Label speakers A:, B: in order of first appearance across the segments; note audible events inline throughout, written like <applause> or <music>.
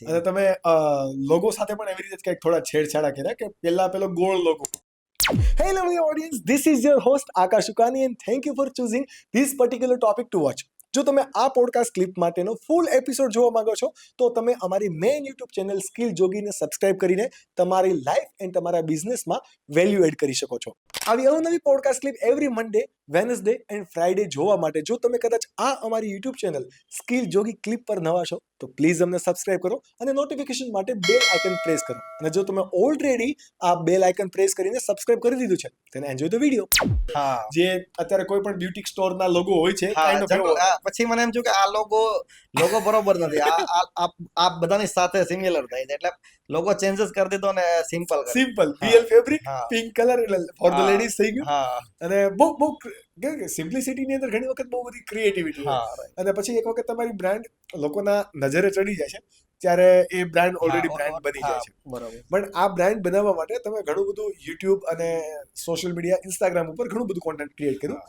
A: અને તમે લોગો સાથે પણ એવી રીતે કંઈક થોડા છેડછાડા કર્યા કે પહેલા પેલો ગોળ logo. Hello my audience this is your host Akash Sukani and thank you for choosing this particular topic to watch જો તમે આ પોડકાસ્ટ ક્લિપ માટેનો ફૂલ એપિસોડ જોવા માંગો છો, તો તમે અમારી મેઇન યુટ્યુબ ચેનલ સ્કિલ જોગીને સબસ્ક્રાઇબ કરીને તમારી લાઈફ એન્ડ તમારા બિઝનેસમાં વેલ્યુ એડ કરી શકો છો. આવી અવનવી podcast clip every Monday Wednesday and Friday જોવા માટે જો તમે કદાચ આ અમારી YouTube channel skill Jogi clip પર નવા છો તો પ્લીઝ અમને સબસ્ક્રાઇબ કરો અને નોટિફિકેશન માટે બેલ આઇકન પ્રેસ કરો. અને જો તમે ઓલરેડી આ બેલ આઇકન પ્રેસ કરીને સબસ્ક્રાઇબ કરી દીધું છે તેને એન્જોય ધ વીડિયો
B: હા.
A: જે અત્યારે કોઈ પણ બ્યુટી સ્ટોર ના લોગો હોય છે
B: પછી મને એમ થયું કે આ લોગો લોગો બરોબર નથી. આ આ- આ આ બધાની સાથે સિમિલર થાય છે. એટલે લોગો ચેન્જીસ કરી દીધો ને simple
A: simple PL fabric pink colour એટલે ફોર ધ લેડીઝ થઈ ગયું. અને બહુ બહુ સિમ્પ્લિસિટી ની અંદર ઘણી વખત બહુ બધી ક્રિએટિવિટી અને પછી એક વખત તમારી બ્રાન્ડ લોકોના નજરે ચડી જાય છે ત્યારે એ બ્રાન્ડ ઓલરેડી બ્રાન્ડ બની જાય છે.
B: બરોબર.
A: પણ આ બ્રાન્ડ બનાવવા માટે તમે ઘણું બધું યુટ્યુબ અને સોશિયલ મીડિયા ઇન્સ્ટાગ્રામ ઉપર ઘણું બધું કોન્ટેન્ટ ક્રિએટ કર્યું.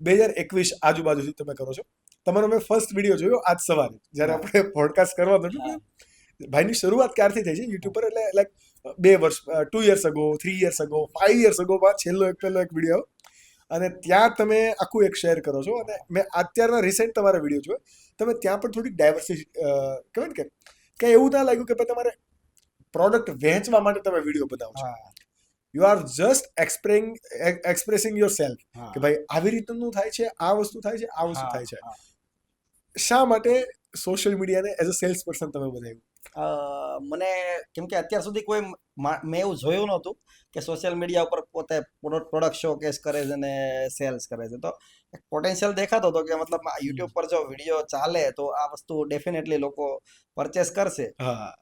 A: બે હજાર એકવીસ આજુબાજુથી તમે કરો છો. તમારો મેં ફર્સ્ટ વીડિયો જોયો આજ સવારે જ્યારે આપણે પોડકાસ્ટ કરવાનો હતું ભાઈની શરૂઆત ક્યારથી થઈ છે? યુટ્યુબ પર એટલે લાઈક બે વર્ષ two years ago three years ago five years ago છેલ્લો એક પહેલો એક વીડિયો અને ત્યાં તમે આખું એક શેર કરો છો. અને મેં અત્યારના રિસેન્ટ તમારા વીડિયો જોયો. તમે ત્યાં પણ થોડીક ડાયવર્સિટી કહેવાય ને કે કે એવું ના લાગ્યું કે ભાઈ તમારે પ્રોડક્ટ વહેંચવા માટે તમે વીડિયો બનાવો છો. You are just expressing expressing yourself કે ભાઈ આવી રીતનું થાય છે આ વસ્તુ થાય છે આ વસ્તુ થાય છે. શા માટે સોશિયલ મીડિયાને એઝ અ સેલ્સ પર્સન તમે બનાવ્યું?
B: મને કેમ કે અત્યાર સુધી કોઈ મા- એવું જોયું નહોતું કે સોશિયલ મીડિયા ઉપર પોતે પ્રોડક્ટ શો કેસ કરે છે અને સેલ્સ કરે છે. તો એક પોટેન્શિયલ દેખાતો હતો કે મતલબ યુટ્યુબ પર જો વીડિયો ચાલે તો આ વસ્તુ ડેફિનેટલી લોકો પરચેસ કરશે.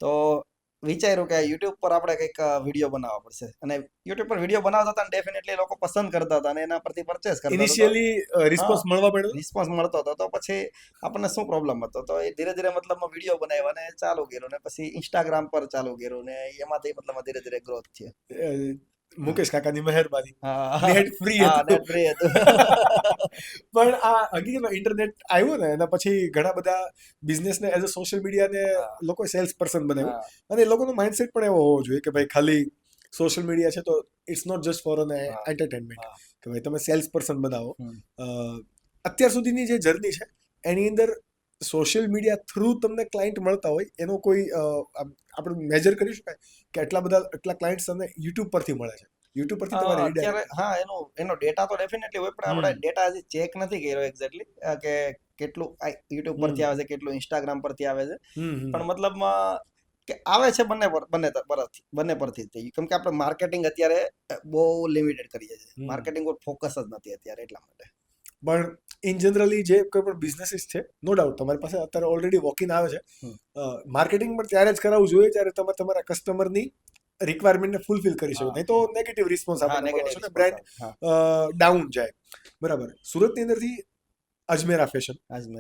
B: તો વિચાર્યું કે યુટ્યુબ પર આપણે કંઈક વીડિયો બનાવવા પડશે. અને યુટ્યુબ પર વીડિયો બનાવતા હતા ડેફિનેટલી લોકો પસંદ કરતા હતા અને એના પરથી પરચેસ કરતા
A: ઇનિશિયલી રિસ્પોન્સ મળવા પડ્યો
B: રિસ્પોન્સ મળતો હતો. તો પછી આપણને શું પ્રોબ્લેમ હતો? તો એ ધીરે ધીરે મતલબ વીડિયો બનાવ્યા અને ચાલુ કર્યો. ને પછી ઇન્સ્ટાગ્રામ પર ચાલુ કર્યું. ને એમાંથી મતલબ ધીરે ધીરે ગ્રોથ થયો.
A: અ, મુકેશ કાકાની મહેરબાની. નેટ ફ્રી હતું. <laughs> પણ આ હકીકતમાં ઇન્ટરનેટ આવ્યું ને એના પછી ઘણા બધા બિઝનેસને એઝ અ સોશિયલ મીડિયાને
B: ને
A: લોકો સેલ્સ પર્સન બનાવ્યું. અને એ લોકોનો માઇન્ડસેટ પણ એવો હોવો જોઈએ કે ભાઈ ખાલી સોશિયલ મીડિયા છે તો it's not just for an. Entertainment કે ભાઈ તમે સેલ્સ પર્સન બનાવો અત્યાર સુધીની જે જર્ની છે એની અંદર સોશિયલ મીડિયા થ્રુ તમને ક્લાયન્ટ મળતા હોય એનો કોઈ આપણે મેજર કરી શકાય કે એટલા બધા એટલા ક્લાયન્ટ્સ તમને યુટ્યુબ પરથી મળે છે. યુટ્યુબ પરથી તમારે
B: અત્યારે હા એનો એનો ડેટા તો ડેફિનેટલી હોય પણ આપણે ડેટા હજી ચેક નથી કર્યો એક્ઝેક્ટલી કે કેટલું યુટ્યુબ પરથી આવે છે કેટલું ઇન્સ્ટાગ્રામ પરથી આવે છે. પણ મતલબમાં કે આવે છે બંને પર બંને પરથી બંને પરથી જ. કેમ કે આપણે માર્કેટિંગ અત્યારે બહુ લિમિટેડ કરીએ છીએ. માર્કેટિંગ પર ફોકસ જ નથી અત્યારે એટલા માટે.
A: પણ ઇન જનરલી જે કોઈ પણ બિઝનેસીસ છે નો ડાઉટ તમારી પાસે અત્યારે ઓલરેડી વોકિંગ આવે છે. માર્કેટિંગ પણ ત્યારે જ કરાવવું જોઈએ જ્યારે તમે તમારા કસ્ટમરની રિક્વાયરમેન્ટને ફૂલફિલ કરી શકો. નહીં તો નેગેટિવ રિસ્પોન્સ આપણે બ્રાન્ડ ડાઉન જાય. બરાબર. સુરતની અંદરથી અજમેરા ફેશન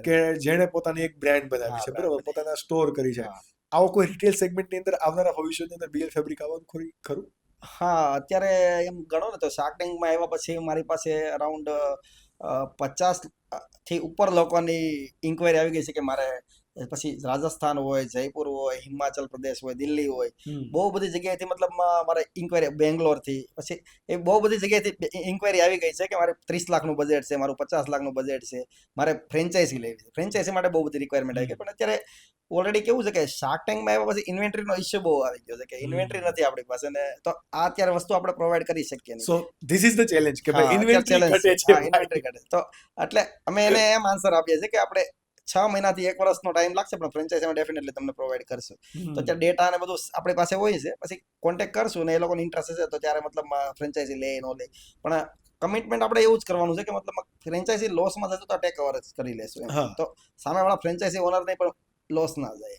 A: કે જેણે પોતાની એક બ્રાન્ડ બનાવી છે. બરાબર. પોતાના સ્ટોર કરી છે. આવો કોઈ રિટેલ સેગમેન્ટની અંદર આવનારા ભવિષ્યની અંદર બીએલ ફેબ્રિક આવવાનું ખરી ખરું?
B: હા અત્યારે એમ ગણો ને તો શાર્ક ટેન્કમાં આવ્યા પછી મારી પાસે અરાઉન્ડ પચાસથી ઉપર લોકોની ઇન્ક્વાયરી આવી ગઈ છે કે મારે પછી રાજસ્થાન હોય જયપુર હોય હિમાચલ પ્રદેશ હોય દિલ્હી હોય બહુ બધી જગ્યાએથી મતલબ મારે ઇન્કવાયરી બેંગ્લોરથી પછી એ બહુ બધી જગ્યાએથી ઇન્ક્વાયરી આવી ગઈ છે કે મારે ત્રીસ લાખનું બજેટ છે મારું પચાસ લાખનું બજેટ છે મારે ફ્રેન્ચાઇઝી લેવી છે. ફ્રેન્ચાઇઝી માટે બહુ બધી રિક્વાયરમેન્ટ આવી ગઈ પણ અત્યારે ઓલરેડી કેવું છે કે શાર્ક ટેન્કમાં આવ્યા પછી ઇન્વેન્ટરીનો ઇશ્યુ બહુ આવી ગયો છે કે ઇન્વેન્ટરી નથી આપણી પાસે ને તો આ અત્યારે વસ્તુ આપણે પ્રોવાઈડ કરી શકીએ
A: so this is the challenge કે ભાઈ ઇન્વેન્ટરી ઘટે
B: છે.
A: છે
B: ઘટે. તો એટલે અમે એને એમ આન્સર આપીએ છીએ કે આપણે છ મહિનાથી એક વર્ષનો ટાઈમ લાગશે પણ ફ્રેન્ચાઇઝીમાં ડેફિનેટલી તમને પ્રોવાઈડ કરશું. તો ત્યાં ડેટા અને બધું આપણી પાસે હોય છે પછી કોન્ટેક્ટ કરશું ને એ લોકોને ઇન્ટરેસ્ટ હશે તો ત્યારે મતલબ ફ્રેન્ચાઇઝી લે ન લે. પણ કમિટમેન્ટ આપણે એવું જ કરવાનું છે કે મતલબ ફ્રેન્ચાઇઝી લોસમાં થશે તો ટેક ઓવર કરી લેશું. તો સામેવાળા ફ્રેન્ચાઇઝી ઓનરને પણ લોસ ના જાય